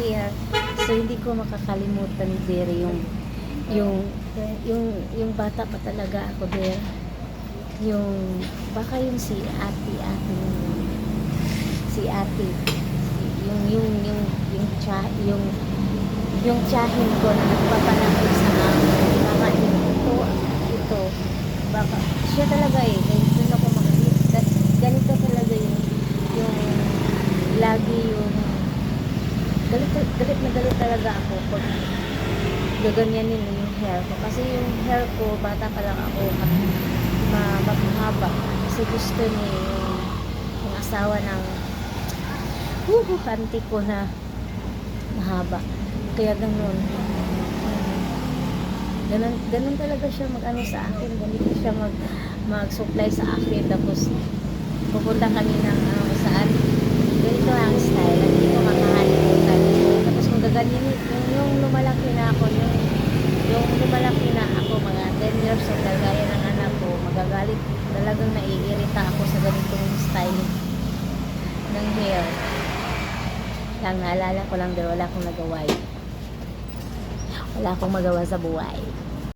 hair. So, hindi ko makakalimutan, dear, yung, yung, yung, yung bata pa talaga ako, dear. Yung, baka yung si ate, ate, si ate, yung, yung, yung, yung, cha, yung, yung tiyahin ko na nagpapalaki sa akin. Baka ito, ito, baka, siya talaga eh, doon ako makikita, ganito talaga yung, yung, lagi yung, galit, galit na galit talaga ako pag gaganyanin mo yung hair ko. Kasi yung hair ko, bata pa lang ako, ma. Kasi gusto niya yung, yung asawa ng, uh, auntie ko na mahaba. Kaya ganun. Ganun, ganun talaga siya mag-ano sa akin. Ganito siya mag, mag-supply sa akin. Tapos, pupunta kami ng ano, saan. Ganito ang style. Hindi ko makahalimutan. Tapos, kung gaganyan, yung, yung lumalaki na ako, yung, yung lumalaki na ako, mga 10 years old, gaya ng anak ko, magagalit. Talagang naiirita ako sa ganitong style ng hair. Lang naalala ko lang, pero wala akong nagawa. eh. Wala akong magawa sa buhay.